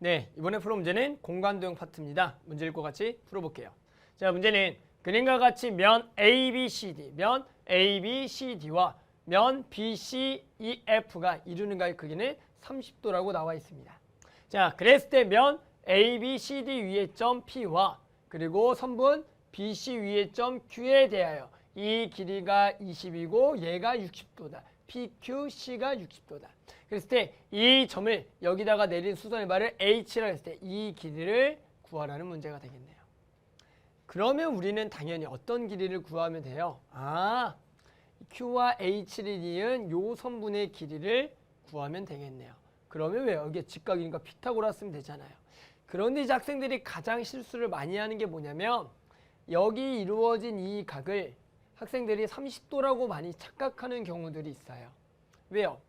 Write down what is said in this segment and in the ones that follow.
네, 이번에 풀어 문제는 공간 도형 파트입니다. 문제 읽고 같이 풀어볼게요. 자, 문제는 그림과 같이 면 ABCD, 면 ABCD와 면 BCEF가 이루는 가의 크기는 30도라고 나와 있습니다. 자, 그랬을 때 면 ABCD 위의 점 P와 그리고 선분 BC 위의 점 Q에 대하여 이 길이가 20이고 얘가 60도다. PQC가 60도다. 그랬을 때 이 점을 여기다가 내린 수선의 발을 H라고 했을 때 이 길이를 구하라는 문제가 되겠네요. 그러면 우리는 당연히 어떤 길이를 구하면 돼요? 아, Q와 H를 이은 요 선분의 길이를 구하면 되겠네요. 그러면 왜 여기에 직각이니까 피타고라스 쓰면 되잖아요. 그런데 이제 학생들이 가장 실수를 많이 하는 게 뭐냐면 여기 이루어진 이 각을 학생들이 30도라고 많이 착각하는 경우들이 있어요. 왜요?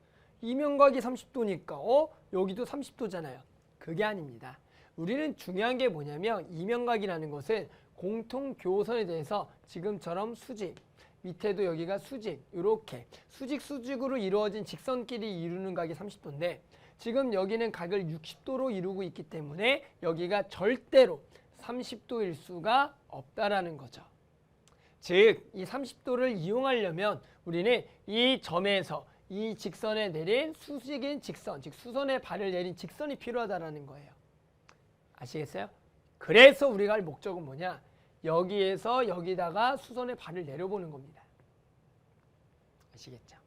이면각이 30도니까 어? 여기도 30도잖아요. 그게 아닙니다. 우리는 중요한 게 뭐냐면 이면각이라는 것은 공통 교선에 대해서 지금처럼 수직 밑에도 여기가 수직 이렇게 수직 수직으로 이루어진 직선끼리 이루는 각이 30도인데 지금 여기는 각을 60도로 이루고 있기 때문에 여기가 절대로 30도일 수가 없다라는 거죠. 즉, 이 30도를 이용하려면 우리는 이 점에서 이 직선에 내린 수직인 직선, 즉 수선의 발을 내린 직선이 필요하다라는 거예요. 아시겠어요? 그래서 우리가 할 목적은 뭐냐? 여기에서 여기다가 수선의 발을 내려보는 겁니다. 아시겠죠?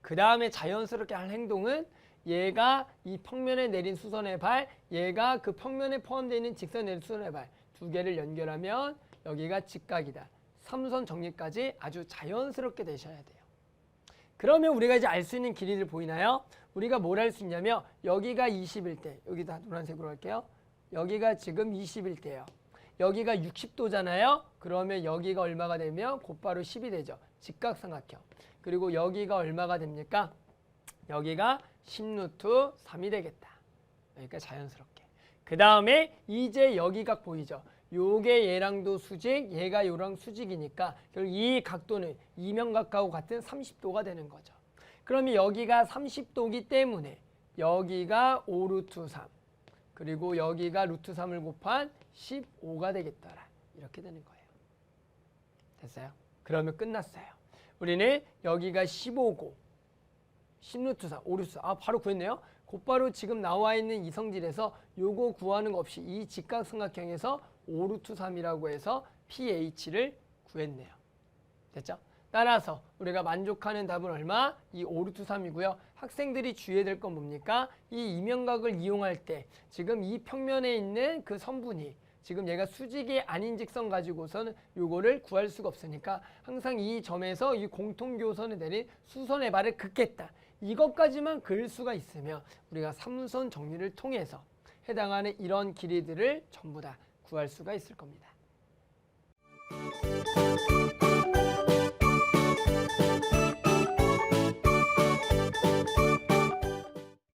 그 다음에 자연스럽게 할 행동은 얘가 이 평면에 내린 수선의 발, 얘가 그 평면에 포함되어 있는 직선에 내린 수선의 발 두 개를 연결하면 여기가 직각이다. 삼선 정리까지 아주 자연스럽게 되셔야 돼요. 그러면 우리가 이제 알 수 있는 길이를 보이나요? 우리가 뭘할수 있냐면 여기가 20일 때 여기다 노란색으로 할게요. 여기가 지금 20일 때예요. 여기가 60도잖아요. 그러면 여기가 얼마가 되면 곧바로 10이 되죠. 직각삼각형. 그리고 여기가 얼마가 됩니까? 여기가 10루트 3이 되겠다. 여기가 자연스럽게. 그 다음에 이제 여기가 보이죠. 요게 얘랑도 수직, 얘가 요랑 수직이니까 결국 이 각도는 이면각하고 같은 30도가 되는 거죠. 그러면 여기가 30도기 때문에 여기가 5루트 3 그리고 여기가 루트 3을 곱한 15가 되겠더라. 이렇게 되는 거예요. 됐어요? 그러면 끝났어요. 우리는 여기가 15고 10루트 3, 5루트 4. 아, 바로 구했네요. 곧바로 지금 나와 있는 이 성질에서 요거 구하는 거 없이 이 직각삼각형에서 5루트 3이라고 해서 pH를 구했네요. 됐죠? 따라서 우리가 만족하는 답은 얼마? 이 5루트 3이고요. 학생들이 주의해야 될 건 뭡니까? 이 이면각을 이용할 때 지금 이 평면에 있는 그 선분이 지금 얘가 수직이 아닌 직선 가지고서는 요거를 구할 수가 없으니까 항상 이 점에서 이 공통교선에 내린 수선의 발을 긋겠다. 이것까지만 그을 수가 있으면 우리가 삼선 정리를 통해서 해당하는 이런 길이들을 전부 다 구할 수가 있을 겁니다.